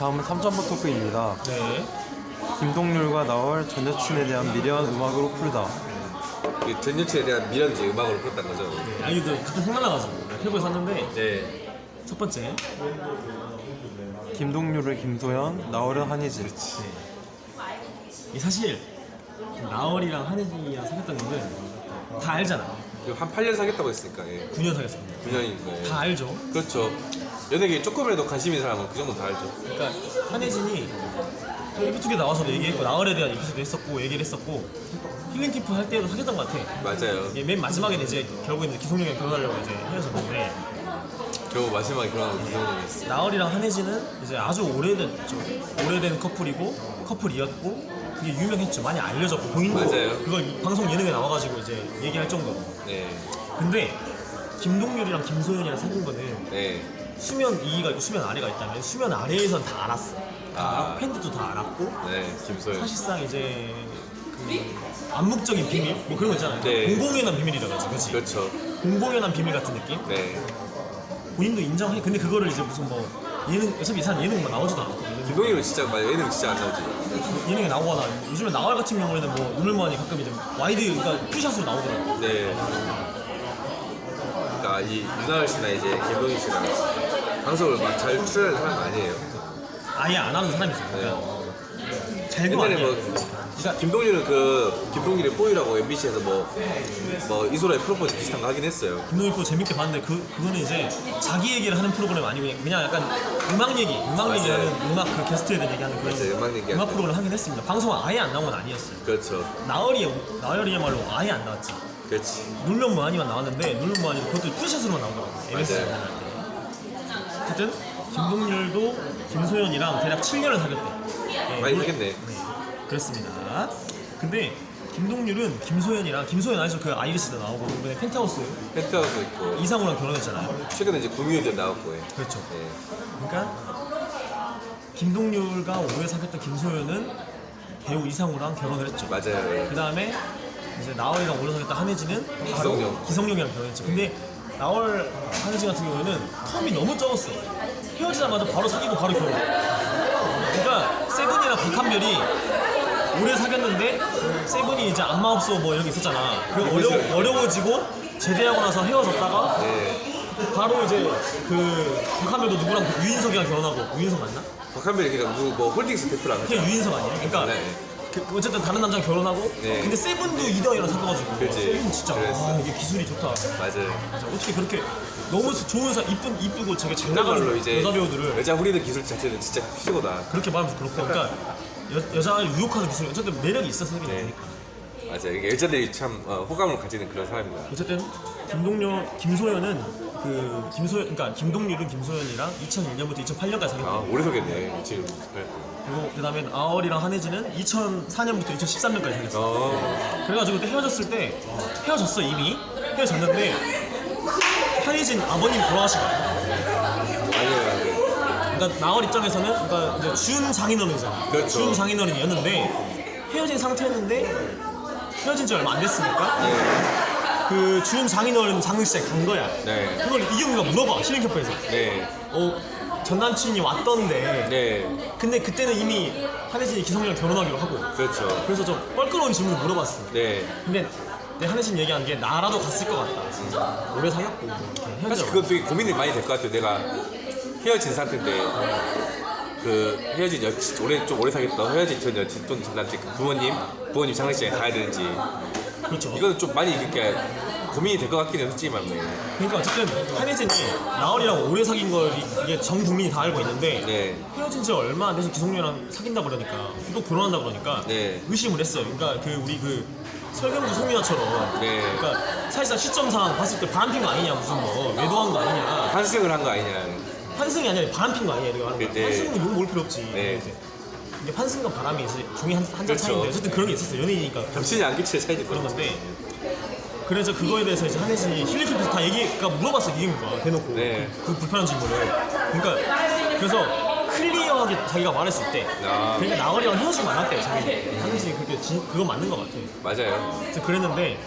다음은 3점부 토크입니다. 네. 김동률과 나월 전 여친에 대한 미련 음악으로 풀다. 그전 여친에 대한 미련지 음악으로 풀었던 거죠. 네. 아 이거 갑자기 생각나가지고 페북에 샀는데 네. 첫 번째 김동률을 김소연, 나월은 한희진. 이 사실 나얼이랑 한혜진이랑 사귀었던 거는 다 알잖아. 그한 8년 사귀었다고 했으니까 예. 9년 사귀었습니다. 9년이니까. 예. 다 알죠. 그렇죠. 연예계에 조금이라도 관심 있는 사람은 그 정도 다 알죠. 그러니까 한혜진이 에피투게 나와서도 얘기했고 나얼에 대한 에피소드 했었고 얘기를 했었고 힐링 캠프 할 때도 사귀었던 것 같아. 맞아요. 이게 맨 마지막에는 이제 결국에는 기성용이랑 결혼하려고 이제 헤어졌는데 겨우 마지막에 결혼하고 그 정도였어. 나얼이랑 한혜진은 이제 아주 오래된 좀 오래된 커플이고 커플이었고 그게 유명했죠. 많이 알려졌고 본인도 맞아요. 그걸 이 방송 예능에 나와가지고 이제 얘기할 정도로. 네. 근데 김동률이랑 김소연이랑 사귄 거는 네. 수면 위가 있고 수면 아래가 있다면 수면 아래에선 다 알았어. 다 아. 알았고 팬들도 다 알았고 네. 김소연. 사실상 이제 그 암묵적인 비밀 뭐 그런 거 있잖아요. 네. 공공연한 비밀이라 가지고 그렇지. 그렇죠. 공공연한 비밀 같은 느낌. 네. 본인도 인정해. 근데 그거를 이제 무슨 뭐 예능 어차피 이 사람 예능 뭐 나오지도 않고 김동률은 진짜 막 예능 진짜 안 나오지. 예능에 나오거나 요즘에 나월 같은 경우에는 뭐 눈물만이 가끔 이제 와이드 그러니까 푸샷으로 나오더라고. 네. 그러니까 이 윤하열 씨나 이제 김동률 씨랑 방송을 막 잘 출연하는 사람 아니에요. 아예 안 하는 사람이죠. 그러니까 잘도 옛날에 아니야. 뭐 김동률은 그 김동률의 뽀이라고 MBC에서 뭐 뭐 이소라의 프로포즈 비슷한 거 하긴 했어요. 김동일 프로 재밌게 봤는데 그 그거는 이제 자기 얘기를 하는 프로그램 아니고 그냥- 그냥 약간 음악 얘기, 음악 맞아요. 얘기하는 음악 그 게스트에 대한 얘기하는 그런 맞아요, 음악 얘기하는. 프로그램 하긴 했습니다. 방송 아예 안 나온 건 아니었어요. 그렇죠. 나얼이 나얼이야말로 아예 안 나왔지. 그렇지. 놀면 뭐하니만 나왔는데 놀면 뭐하니 그것도 풀샷으로만 나오더라고. MBC 맞아요. 어쨌든 김동률도 김소연이랑 대략 7년을 사귀었대. 네, 많이 사귀었네. 네, 그렇습니다. 근데 김동률은 김소연이랑 김소연 아시죠? 그 아이리스도 나오고 이번에 펜트하우스 펜트하우스 있고 이상우랑 결혼했잖아요. 최근에 이제 구미호전 나왔고 예. 그렇죠. 네. 그러니까 김동률과 오래 사귀었던 김소연은 배우 이상우랑 결혼을 했죠. 맞아요. 예. 그 다음에 이제 나월이랑 오래 사귀었던 한혜진은 바로 기성용. 기성용이랑 결혼했죠. 근데 나월 한혜진 같은 경우에는 텀이 너무 적었어. 헤어지자마자 바로 사귀고 바로 결혼. 그러니까 세븐이랑 박한별이 오래 사귀었는데 세븐이 이제 안마 없어 뭐 이런 게 있었잖아. 그 어려, 어려워지고 제대하고 나서 헤어졌다가 네. 바로 이제 그 박한별도 누구랑 유인석이랑 결혼하고 유인석 맞나? 박한별이 그냥 누구 뭐 홀딩스 대표랑 그냥 유인석 아니야? 그러니까 네. 그 어쨌든 다른 남자랑 결혼하고 네. 근데 세븐도 이다이랑 사귀어가지고 그치. 세븐 진짜 그랬어. 아 이게 기술이 좋다 맞아요. 진짜 어떻게 그렇게 너무 좋은 사 이쁜 이쁘고 저게 잘 그걸로 나가는 이제 여자 배우들을 여자 후리는 기술 자체는 진짜 최고다. 그렇게 말하면 그렇고 그러니까 여, 여자를 유혹하는 기술이 어쨌든 매력이 있어 세븐이 네. 맞아요. 이게 여자들이 참 어, 호감을 가지는 그런 사람입니다. 어쨌든 김동률 김소연은 그 김소연 그러니까 김동률은 김소연이랑 2001년부터 2008년까지 사귀었대 아 오래 속였네 지금. 그리고 그 다음에 아월이랑 한혜진은 2004년부터 2013년까지 사귀었어 어. 그래가지고 그때 헤어졌을 때 헤어졌어 이미 헤어졌는데 한혜진 아버님 돌아가신 거야. 아니에요. 그러니까 나얼 입장에서는 그러니까 이제 준 장인어른이잖아. 그렇죠. 준 장인어른이었는데 헤어진 상태였는데 헤어진 지 얼마 안 됐으니까 네. 그준 장인어른 장례식장에 간 거야. 네. 그걸 이경규가 물어봐 신림협회에서. 네. 어, 전 남친이 왔던데. 네. 근데 그때는 이미 한혜진이 기성이랑 결혼하기로 하고. 그렇죠. 그래서 좀 껄끄러운 질문을 물어봤어. 네. 근데 내 한혜진 얘기한 게 나라도 갔을 것 같다. 오래 사귀었고 이렇게 사실 헤어져. 그건 되게 고민이 많이 될 것 같아요. 내가 헤어진 상태인데 그 헤어진 여 오래 좀 오래 사귀었던 헤어진 전 여친 또는 전 남친 그 부모님 부모님 장례식장에 가야 되는지 그렇죠. 이거는 좀 많이 이렇게 고민이 될 것 같긴 했지만 뭐. 그러니까 어쨌든 한혜진이 나얼이랑 오래 사귄 걸 이게 전 국민이 다 알고 있는데 네. 헤어진 지 얼마 안 돼서 기성용이랑 사귄다 그러니까 또 결혼한다 그러니까 네. 의심을 했어요. 그러니까 그 우리 그 설경구 송민아처럼 네. 그러니까 사실상 시점상 봤을 때 바람핀 거 아니냐 무슨 뭐 외도한 거 아니냐 환승을 한 거 아니냐. 환승이 아니라 바람핀 거 아니냐 이렇게 하는 거야. 네. 환승은 욕먹을 필요 없지. 네. 이제. 이게 환승과 바람이 이제 종이 한, 한장 그렇죠. 차이인데 어쨌든 그런 게 있었어 연예인이니까 정신이 안 끼칠 차이지 그런 건데 그래서 그거에 대해서 이제 한혜진이 힐리캠프에서 다 얘기가 물어봤어 이경규가 대놓고 네. 그, 그 불편한 질문을 그러니까 그래서 클리어하게 자기가 말했을 때 아. 그러니까 나얼이랑 헤어지지 말았대 자기 한혜진이 그게 진, 그거 맞는 것 같아 맞아요. 그래서 그랬는데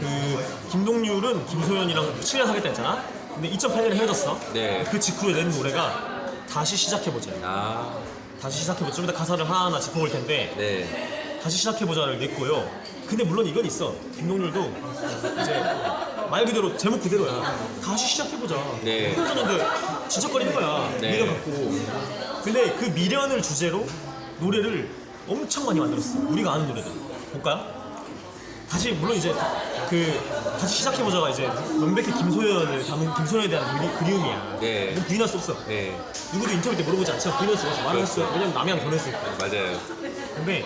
그 김동률은 김소연이랑 7년 사귀었다 했잖아 근데 2008년에 헤어졌어 네. 그 직후에 낸 노래가 다시 시작해보자. 아, 다시 시작해보자. 좀 이따 가사를 하나하나 짚어볼 텐데 네. 다시 시작해보자를 냈고요. 근데 물론 이건 있어. 김동률도 이제 말 그대로 제목 그대로야. 다시 시작해보자. 네. 헤어졌는데 지적거리는 거야. 네. 미련 갖고. 근데 그 미련을 주제로 노래를 엄청 많이 만들었어. 우리가 아는 노래들. 볼까요? 다시 물론 이제 그 다시 시작해보자가 이제 명백히 김소연을 담은 김소연에 대한 그리, 그리움이야. 네. 이건 부인할 수 없어. 네. 누구도 인터뷰 때 물어보지 않지만 부인할 수 없어. 말을 했어. 왜냐면 남이랑 결혼했으니까. 맞아요. 근데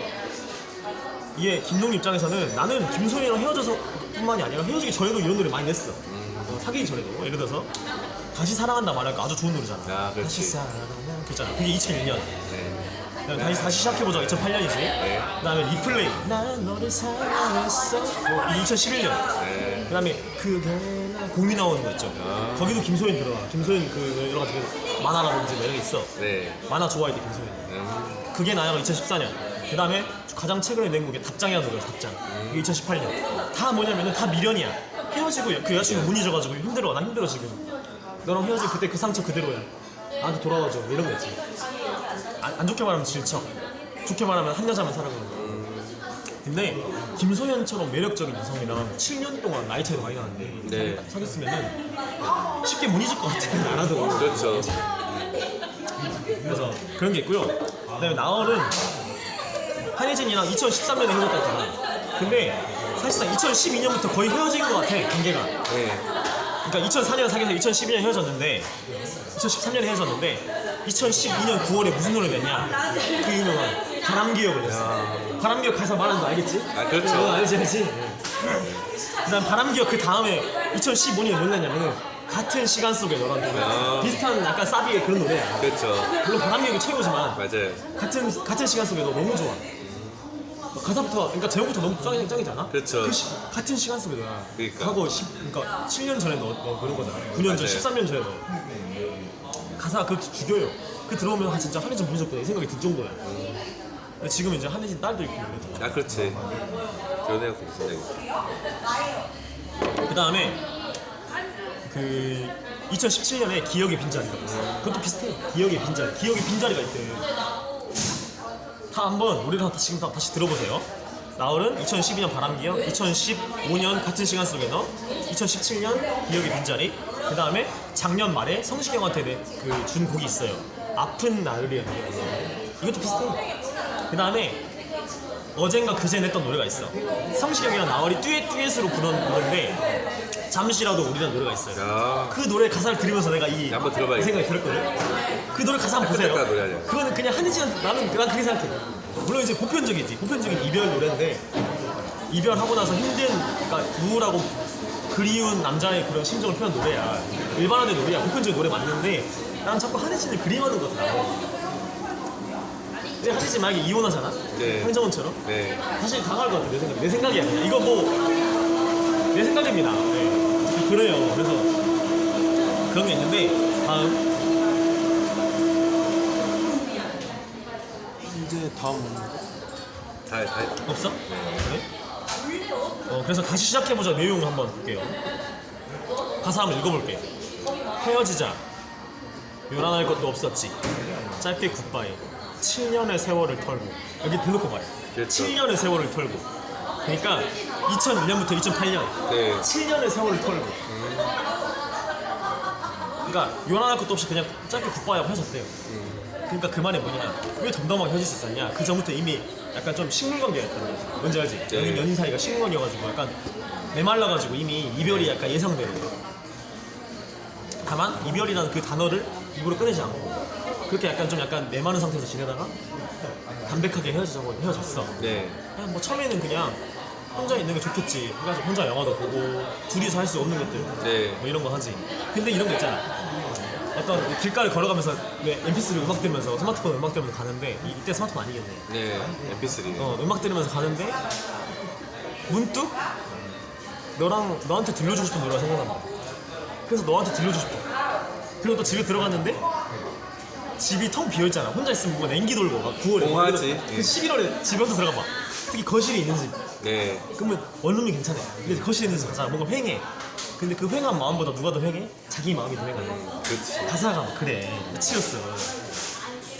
이게 김동률 입장에서는 나는 김소연이랑 헤어져서 뿐만이 아니라 헤어지기 전에도 이런 노래 많이 냈어 어, 사귀기 전에도 예를 들어서 다시 사랑한다 말할까 아주 좋은 노래잖아 아, 그렇지. 다시 사랑하면 그잖아 그게 2001년 네. 그다음에 다시, 다시 시작해보자 2008년이지 그다음에 리플레이 나는 너를 사랑했어 뭐 2011년 네. 그다음에 그게 나 공이 나오는 거 있죠 아. 거기도 김소연 들어가 김소연 그 여러 가지 그 만화라든지 매력이 있어 네. 만화 좋아해 돼 김소연 음, 그게 나야가 2014년. 그 다음에 가장 최근에 낸 곡이 답장이라는 노래야, 답장. 그게 2018년. 다 뭐냐면은 다 미련이야. 헤어지고 그 여자친구 문이 져가지고 힘들어, 나 힘들어 지금. 너랑 헤어진 그때 그 상처 그대로야. 나한테 돌아와줘. 뭐 이런 거 있지. 안, 안 좋게 말하면 질척. 좋게 말하면 한 여자만 사랑하는 거. 근데 김소연처럼 매력적인 여성이랑 7년 동안 나이 차이가 많이 나는데 네. 사귀었으면은 쉽게 못 잊을 것 같아 나라도 그렇죠. 그래서 그런 게 있고요. 그다음에 나얼은 한혜진이랑 2013년에 헤어졌다 했잖아. 근데 사실상 2012년부터 거의 헤어진 것 같아 관계가. 네. 그러니까 2004년 사귀어서 2012년 헤어졌는데 2013년에 헤어졌는데 2012년 9월에 무슨 노래 냈냐? 그 유명한 바람기억을 냈어. 바람기억 가사 말하는 거 알겠지? 아, 그렇죠. 그거 알지 알지? 그다음 바람기억 그 다음에 2015년에 뭐 냈냐면은 같은 시간 속에 너란 노래. 아. 비슷한 약간 사비의 그런 노래야. 그렇죠. 물론 바람기억이 최고지만 맞아요. 같은 같은 시간 속에 너 너무 좋아. 가사부터 그러니까 제목부터 너무 짱이 짱이지 않아? 그렇죠. 그 시, 같은 시간 속에 너야. 그러니까. 과거 10, 그러니까 7년 전에 너, 너 그런 거잖아. 9년 전, 맞아요. 13년 전에 너. 가사가 그렇게 죽여요. 그 들어오면 아 진짜 한혜진 보내줬구나 이 생각이 들 정도야. 근데 지금 이제 한혜진 딸도 있고 그랬잖아. 아, 그렇지. 결혼해갖고 진짜. 그 다음에 그 2017년에 기억의 빈자리가 있어. 그것도 비슷해. 기억의 빈자리. 기억의 빈자리가 있대. 다 한번 우리랑 다 지금 다 다시 들어보세요. 나얼은 2012년 바람기억, 2015년 같은 시간 속에 너, 2017년 기억의 빈자리. 그 다음에 작년 말에 성시경한테 그준 곡이 있어요. 아픈 있어. 이것도 비슷해. 그 다음에 어젠가 그제 냈던 노래가 있어. 성시경이랑 나얼이 듀엣 듀엣으로 부른 노래인데 잠시라도 우리라는 노래가 있어요. 야. 그 노래 가사를 들으면서 내가 이, 한번 들어봐야겠다. 이 생각이 들었거든. 그 노래 가사 한번 보세요. 끝까지 노래 아니야. 그거는 그냥 한혜진 나는 난 그렇게 생각해. 물론 이제 보편적이지. 보편적인 이별 노래인데 이별하고 나서 힘든 그러니까 우울하고 그리운 남자의 그런 심정을 표현 노래야. 일반화된 노래야. 보편적인 노래 맞는데 난 자꾸 한혜진을 그리워하는 것 같아. 그냥 한혜진 만약에 이혼하잖아. 네. 황정원처럼. 네. 사실 당할 것 같아 내 생각 내 생각이 아니야 이거 뭐 내 생각입니다 네. 그래요 그래서 그런 게 있는데 다음 이제 다음 다, 다. 없어? 그래? 어 그래서 다시 시작해보자. 내용 한번 볼게요. 가사 한번 읽어볼게. 헤어지자. 요란할 것도 없었지. 짧게 굿바이. 7년의 세월을 털고. 여기 대놓고 말해 그렇죠. 7년의 세월을 털고. 그러니까 2001년부터 2008년. 네. 7년의 세월을 털고. 그러니까 요란할 것도 없이 그냥 짧게 굿바이 하고 헤어졌대요. 그러니까 그 말이 뭐냐. 왜 덤덤하게 헤어질 수 있었냐. 그 전부터 이미 약간 좀 식물 관계였다는 거지 뭔지 알지? 네. 연인, 연인 사이가 식물관계여가지고 약간 메말라가지고 이미 이별이 약간 예상되는 거야 다만 이별이라는 그 단어를 입으로 꺼내지 않고 그렇게 약간 좀 약간 메마른 상태에서 지내다가 담백하게 헤어지자고 헤어졌어 네. 그냥 뭐 처음에는 그냥 혼자 있는 게 좋겠지. 그래가지고 혼자 영화도 보고 둘이서 할 수 없는 것들 네. 뭐 이런 거 하지. 근데 이런 거 있잖아. 어떤 길가를 걸어가면서 왜 MP3 음악 들으면서 스마트폰 음악 들으면서 가는데 이, 이때 스마트폰 아니겠네. 네. MP3. 어 음악 들으면서 가는데 문득 너랑 너한테 들려주고 싶은 노래가 생각난 거야. 그래서 너한테 들려주고 싶어. 그리고 또 집에 들어갔는데 집이 텅 비어 있잖아. 혼자 있으면 뭐 냉기 돌고 막 9월에 공허하지. 그 11월에 집에 혼자 들어가 봐. 특히 거실에 있는 집. 네. 그러면 원룸이 괜찮아. 근데 거실에 있는 집 가잖아. 뭔가 휑해. 근데 그 횡한 마음보다 누가 더 횡해? 자기 마음이 더 횡해. 그렇지. 가사가 막 그래. 미치겠어.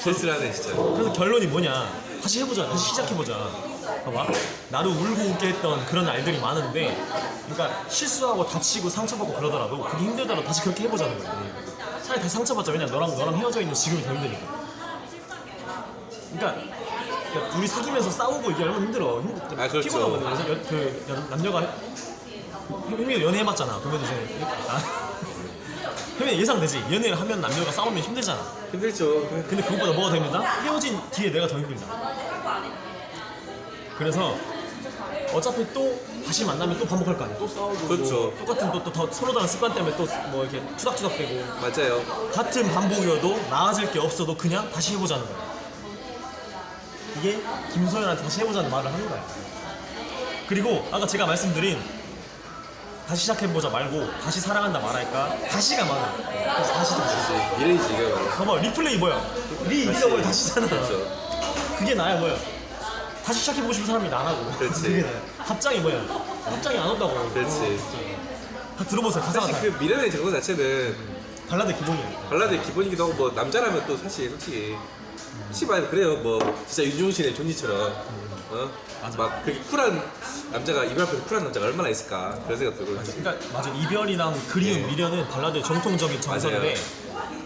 실수하네 진짜. 그래서 결론이 뭐냐? 다시 해보자. 다시 시작해보자. 봐봐. 나를 울고 웃게 했던 그런 날들이 많은데, 그러니까 실수하고 다치고 상처받고 그러더라도 그게 힘들더라도 다시 그렇게 해보자는 거야. 차라리 다시 상처받자. 왜냐? 너랑 너랑 헤어져 있는 지금이 더 힘드니까. 그러니까, 그러니까 우리 사귀면서 싸우고 이게 얼마나 힘들어. 힘, 아, 그렇죠. 피곤하거든. 그래서 여, 그 여- 남녀가 혜민이가 연애해봤잖아. 그러면 이제 아, 혜민이 예상되지. 연애를 하면 남녀가 싸우면 힘들잖아. 힘들죠. 근데 그것보다 뭐가 더 힘들다? 헤어진 뒤에 내가 더 힘들다. 그래서 어차피 또 다시 만나면 또 반복할 거 아니야. 또 싸우고 그렇죠. 뭐 똑같은 또, 또 더 서로 다른 습관 때문에 또 뭐 이렇게 투닥투닥대고 맞아요. 같은 반복이어도 나아질 게 없어도 그냥 다시 해보자는 거야. 이게 김소연한테 다시 해보자는 말을 하는 거야. 그리고 아까 제가 말씀드린 다시 시작해보자 말고 다시 사랑한다 말할까 다시가 많아. 그래서 다시 다시. 미래이지 이거. 봐봐 리플레이 뭐야? 리 리가 뭐야 다시잖아. 그렇죠. 그게 나야 뭐야? 다시 시작해보고 싶은 사람이 나라고. 그렇지. 그게 나야. 답장이 뭐야? 답장이 안 온다고. 그렇지. 다 들어보세요. 가사가 사실 다. 그 미련의 정도 자체는 발라드 기본이야. 발라드의 기본이기도 하고 뭐 남자라면 또 사실 솔직히 씨발 그래요 뭐 진짜 윤종신의 존니처럼 어? 맞아. 막 그렇게 쿨한 남자가 이별 앞에서 쿨한 남자가 얼마나 있을까 그런 생각 들고 그러니까 맞아 이별이랑 그리움, 네. 미련은 발라드의 정통적인 정서인데.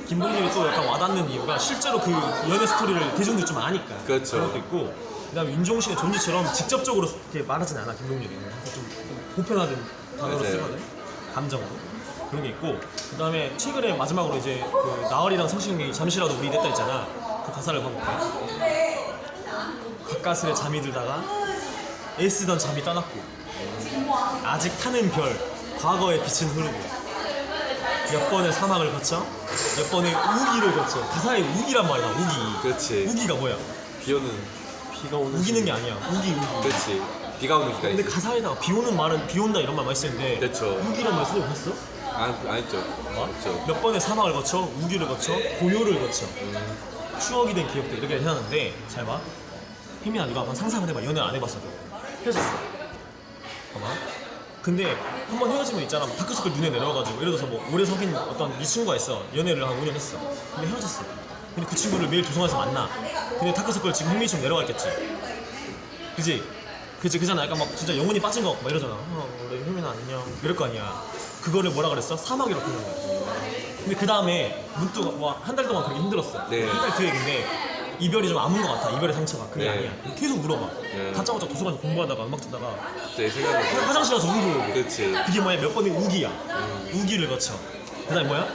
김봉률이 또 약간 와닿는 이유가 실제로 그 연애 스토리를 대중들이 좀 아니까 그렇죠. 런 것도 있고 그다음에 윤종신의 존지처럼 직접적으로 이렇게 말하진 않아 김봉률이 좀, 좀 보편화된 단어로 맞아요. 쓰거든 감정으로 그런 게 있고 그다음에 최근에 마지막으로 이제 그 나얼이랑 성시경이 잠시라도 우리 냈다 했잖아 그 가사를 한번 볼게 가까스레 잠이 들다가 애쓰던 잠이 떠났고 아직 타는 별 과거의 빛은 흐르고 몇 번의 사막을 거쳐 몇 번의 우기를 거쳐. 가사에 우기란 말이야 우기. 그렇지. 우기가 뭐야? 비 오는 비가 오는 우기는 게 아니야. 우기 우기. 그렇지. 비가 오는 기간이 근데 가사에다가 비 오는 말은 비 온다 이런 말만 쓰는데 그렇죠. 우기란 말 쓰고 봤어? 안, 안 했죠. 없죠. 몇 번의 사막을 거쳐 우기를 거쳐 고요를 거쳐. 추억이 된 기억들 이렇게 해놨는데 잘봐. 혜민아 네가 한번 상상을 해봐. 연애 안 해봤어도 헤어졌어. 봐봐. 근데 한 번 헤어지면 있잖아. 뭐 다크서클 눈에 내려와가지고. 예를 들어서 뭐 오래 사귄 어떤 이 친구가 있어. 연애를 한 5년 했어. 근데 헤어졌어. 근데 그 친구를 매일 도서관에서 만나. 근데 다크서클 지금 혜민이처럼 내려가 있겠지. 그지? 그지? 그잖아. 약간 막 진짜 영혼이 빠진 것 같고 막 이러잖아. 어 우리 혜민아 안녕. 이럴 거 아니야. 그거를 뭐라 그랬어? 사막이라고 표현한 거야 근데 그 다음에 문득 뭐한 달 동안 그렇게 힘들었어. 네. 한 달 뒤에 근데 이별이 좀 아문 것 같아. 이별의 상처가. 그게 네. 아니야. 계속 물어봐. 네. 다짜고짜 도서관에서 공부하다가 음악 듣다가 내 생각에 화- 화장실 가서 울고. 그렇지 그게 뭐야? 몇 번의 우기야. 우기를 거쳐. 그 다음에 뭐야?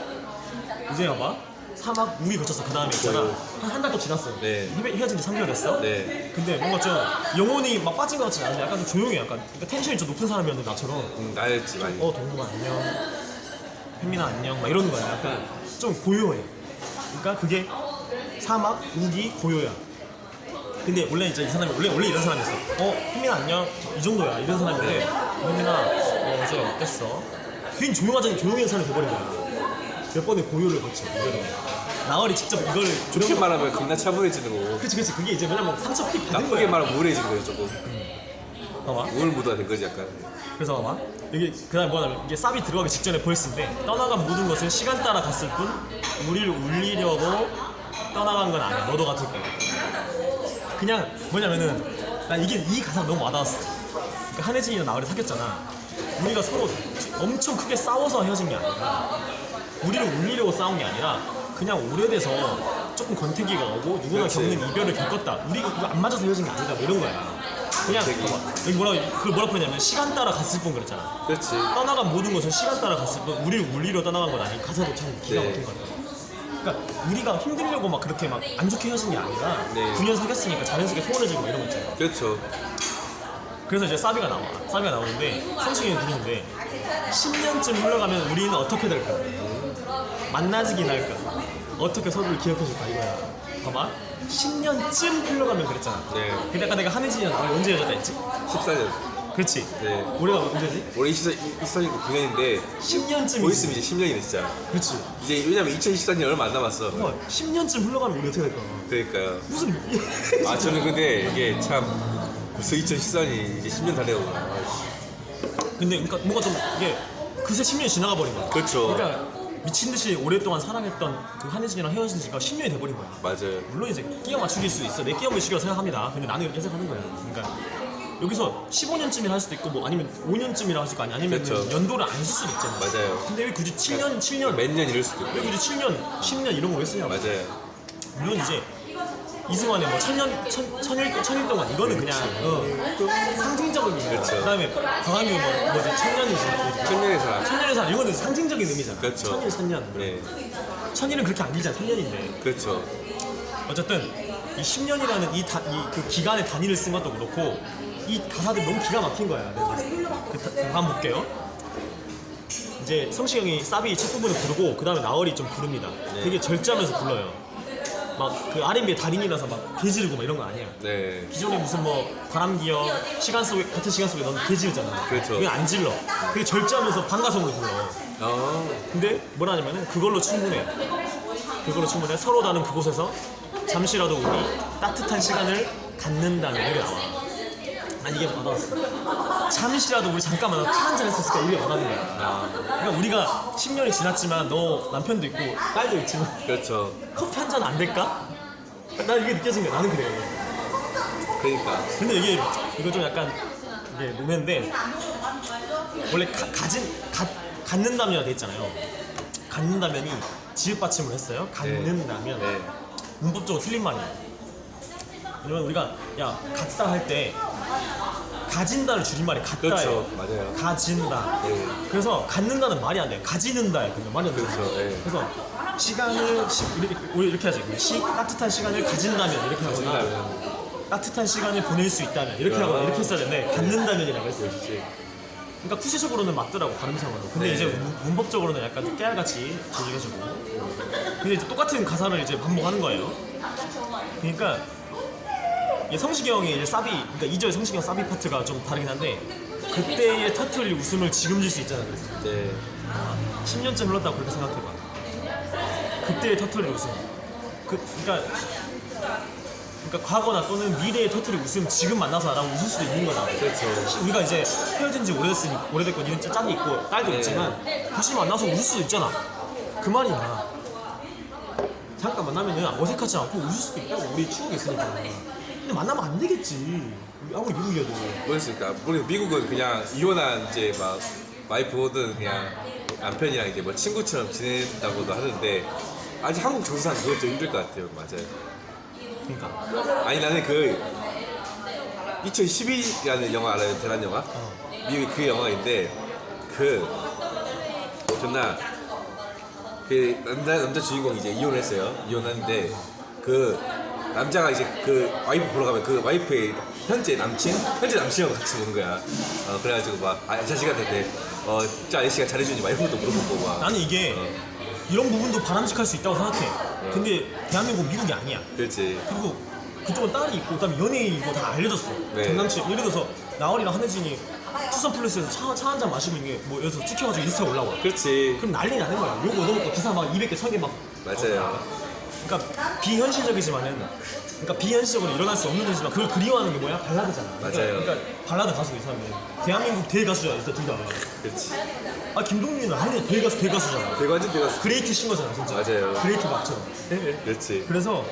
이제 봐봐. 사막 우기 거쳤어. 그 다음에 있잖아. 한달 또 지났어. 네. 헤- 헤어진 지 3개월 됐어. 네 근데 뭔가 좀 영혼이 막 빠진 것 같지 않은데 약간 좀 조용해. 약간 그러니까 텐션이 좀 높은 사람이었는데 나처럼. 음, 나였지 많이 어 동구가 안녕 혜민아 안녕 막 이러는 거야 약간 좀 고요해 그러니까 그게 사막 우기 고요야. 근데 원래 이제 이 사람이 원래 원래 이런 사람이었어. 어 혜민아 안녕. 이 정도야. 이런 사람인데 혜민아 어, 어제 어땠어? 괜히 조용하자니 조용한 사람이 돼버린 거야. 몇 번의 고요를 거쳐 이대로 나얼이 직접 이걸 좋게 말하면 겁나 차분해지는 거고. 그치 그치. 그게 이제 왜냐면 상처 피 받은 나쁘게 거야. 말하면 우울해지는 거죠 조금. 봐봐. 우울 무드가 된 거지 약간. 그래서 봐봐. 이게 그다음 뭐냐면 이게 쌉이 들어가기 직전에 보였는데 떠나간 모든 것은 시간 따라 갔을 뿐 우리를 울리려고 떠나간 건 아니야. 너도 같을 거야. 그냥 뭐냐면은 난 이게 이 가사가 너무 와닿았어. 그러니까 한혜진이랑 나얼이 사귀었잖아. 우리가 서로 엄청 크게 싸워서 헤어진 게 아니라 우리를 울리려고 싸운 게 아니라 그냥 오래돼서 조금 권태기가 오고 누구나 그렇지. 겪는 이별을 겪었다. 우리 이거 안 맞아서 헤어진 게 아니다. 뭐 이런 거야. 그냥. 봐봐. 여기 뭐라 그걸 뭐라 표현하냐면 시간 따라 갔을 뿐 그랬잖아. 그렇지. 떠나간 모든 것은 시간 따라 갔을 뿐 우리를 울리려 떠나간 건 아니 가사도 참 기가 네. 막힌 것 같아 그러니까 우리가 힘들려고 막 그렇게 막 안 좋게 헤어진 게 아니라 네. 9년 사귀었으니까 자연스럽게 소원해지고 막 이런 거 있잖아 그렇죠. 그래서 이제 사비가 나와. 사비가 나오는데 성시경이 부르는데 10년쯤 흘러가면 우리는 어떻게 될까? 만나지긴 할까? 어떻게 서로를 기억해줄까? 이거야. 봐봐. 10년쯤 흘러가면 그랬잖아. 네. 근데 아까 내가 한혜진이랑 나랑 언제 헤어졌다 했지? 14년 그렇지 네 올해가 언제지? 올해 2014년 9년인데 10년쯤이지 곧 있으면 이제 10년이네 진짜 그렇지 이제 왜냐면 2014년 얼마 안 남았어 정말 10년쯤 흘러가면 우리 어떻게 될까? 그러니까요 무슨 아 저는 근데 이게 참 벌써 2014년이 이제 10년 다 되고 아이씨. 근데 그러니까 뭔가 좀 이게 그새 10년이 지나가 버린 거야. 그렇죠. 그러니까 미친 듯이 오랫동안 사랑했던 그 한혜진이랑 헤어진 지가 10년이 돼 버린 거야. 맞아요. 물론 이제 끼어 맞추기일 수 있어. 내 끼어 맞추기라고 생각합니다. 근데 나는 이렇게 해석하는 거야. 그러니까 여기서 15년쯤이라 할 수도 있고 뭐 아니면 5년쯤이라 할 수도 있고 아니 아니면 그렇죠. 연도를 안 쓸 수도 있잖아. 맞아요. 근데 왜 굳이 7년, 7년, 몇 년 이럴 수도 왜 있고. 굳이 7년, 10년 이런 거 왜 쓰냐고. 맞아요. 물론 이제 이승환의 뭐 천년, 천, 천일, 천일 동안 이거는 그냥 어, 좀 상징적인 의미야. 그렇죠. 그다음에 강한규 뭐 뭐지 천년이지. 천년의 사람. 천년의 사람 이거는 상징적인 의미잖아. 그렇죠. 천일, 천년. 네. 천일은 그렇게 안 길잖아. 3년인데. 그렇죠. 어쨌든 이 10년이라는 이, 다, 이그 기간의 단위를 쓴 것도 그렇고 이 가사들이 너무 기가 막힌 거야. 내가 봤을 때. 그, 다- 한번 볼게요. 이제 성시경이 사비 첫 부분을 부르고 그 다음에 나얼이 좀 부릅니다. 네. 되게 절제하면서 불러요. 막 그 R&B의 달인이라서 막 개지르고 막 이런 거 아니야. 네. 기존에 무슨 뭐 바람 기어 시간 속에 같은 시간 속에 넌 개지르잖아. 그렇죠. 그게 안 질러. 되게 절제하면서 반가성으로 불러. 어. 근데 뭐라 하냐면은 그걸로 충분해. 그걸로 충분해. 서로 다른 그곳에서 잠시라도 우리 따뜻한 시간을 갖는다는 이게 나와. 난 이게 와닿았어. 잠시라도 우리 잠깐만 술 한잔 했었을까 이게 와닿는 거야. 아. 그러니까 우리가 10년이 지났지만 너 남편도 있고 딸도 있지만 그렇죠. 커피 한 잔 안 될까? 난 이게 느껴진 거야. 나는 그래. 그러니까. 근데 이게 이거 좀 약간 이게 노래인데 원래 가, 가진 가, 갖는다면이 돼 있잖아요. 갖는다면이 지읒 받침을 했어요. 갖는다면 네. 문법적으로 틀린 말이에요. 왜냐면 우리가 야 갖다 할 때 가진다를 줄임말이 갖다예요. 그렇죠. 맞아요. 가진다. 네. 그래서 갖는다는 말이 안 돼요. 가지는다예요. 그냥 말이 안 돼요. 그렇죠. 네. 그래서 시간을 시, 이렇게 우리 이렇게 하지. 시, 따뜻한 시간을 가진다면 이렇게 하거나 가진다면. 따뜻한 시간을 보낼 수 있다면 이렇게 아. 하거나 이렇게 했어야 되는데 갖는다면이라고 했어요. 그렇지. 그러니까 쿠시적으로는 맞더라고 발음상으로. 근데 네. 이제 문- 문법적으로는 약간 깨알같이 조직해주고. 근데 이제 똑같은 가사를 이제 반복하는 거예요. 그러니까 이 성시경의 이제 사비, 그러니까 2절 성시경 사비 파트가 좀 다르긴 한데 그때의 터틀 웃음을 지금 줄 수 있잖아. 그래서 네. 10년째 흘렀다고 그렇게 생각해봐. 그때의 터틀 웃음. 그, 그러니까 그러니까 과거나 또는 미래의 터틀 웃음 지금 만나서 나랑 웃을 수도 있는 거다. 그렇죠. 우리가 이제 헤어진 지 오래됐으니 오래됐고 니는 짝이 있고 딸도 네. 있지만 다시 만나서 웃을 수도 있잖아. 그 말이야. 잠깐 만나면은 어색하지 않고 웃을 수도 있다고 우리 추억이 있으니까. 근데 만나면 안 되겠지. 아무리 미국이어도. 뭐였을까? 우리 미국은 그냥 이혼한 이제 막 와이프든 그냥 남편이랑 이제 뭐 친구처럼 지낸다고도 하는데 아직 한국 정서상 그건 좀 힘들 것 같아요. 맞아요. 그러니까. 아니 나는 그 2012라는 영화 알아요? 대란 영화? 미국 그 영화인데 그 존나 그 남자 남자 주인공이 이제 이혼을 했어요. 이혼하는데 그 남자가 이제 그 와이프 보러 가면 그 와이프의 현재 남친 현재 남친하고 같이 보는 거야. 어 그래가지고 막 아, 자식한테 어저 아저씨가 잘해주니 와이프도 물어보고 막 나는 이게 어. 이런 부분도 바람직할 수 있다고 생각해. 근데 대한민국 미국이 아니야. 그렇지. 그리고 그쪽은 딸이 있고 그다음에 연예인이고 다 알려졌어. 네. 전남친 예를 들어서 나얼이랑 한혜진이 투썸 플러스에서 차 한 잔 마시고 있는 게 뭐 여기서 찍혀가지고 인스타에 올라와. 그렇지. 그럼 난리 나는 거야. 욕 얻어먹고 기사 막 200개, 1000개 막. 맞아요. 그러니까 비현실적이지만은 그러니까 비현실적으로 일어날 수 없는 일이지만 그걸 그리워하는 게 뭐야? 발라드잖아. 그러니까, 맞아요. 그러니까 발라드 가수 이 사람이 대한민국 대가수야 일단 둘 다. 그렇지. 아 김동민은 한혜 대가수 대가수잖아. 대가 그레이트 싱어잖아 진짜. 맞아요. 그레이트 막처럼. 그렇지. 그래서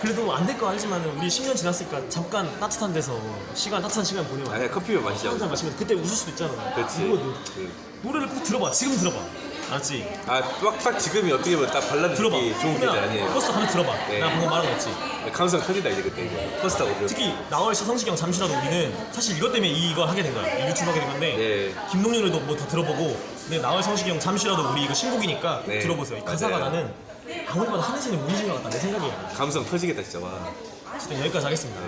그래도 안 될 거 알지만 우리 10년 지났으니까 잠깐 따뜻한 데서 시간 따뜻한 시간 보내면 아니 커피만 마시자고. 한잔 마시면 그때 웃을 수도 있잖아. 그렇지. 이거도 그, 노래를 꼭 들어봐. 지금 들어봐. 알았지? 아, 딱, 딱 지금이 어떻게 보면 딱 발라드 들어봐. 듣기 좋은 그냥 아니에요. 버스 가면 들어봐. 네. 나 방금 말한 거 있지. 감성 터진다 이제 그때 이거. 버스 타고 그. 특히 나월 씨, 성시경 잠시라도 우리는 사실 이것 때문에 이걸 하게 된 거야. 이 유튜브 하게 된 건데 네. 김동률 노래도 뭐 다 들어보고 근데 나월 성시경 잠시라도 우리 이거 신곡이니까 네. 들어보세요. 이 가사가 맞아요. 나는 아무리 봐도 한혜진이 문신 것 같다 내 생각이야. 감성 터지겠다 진짜 와. 어쨌든 여기까지 하겠습니다.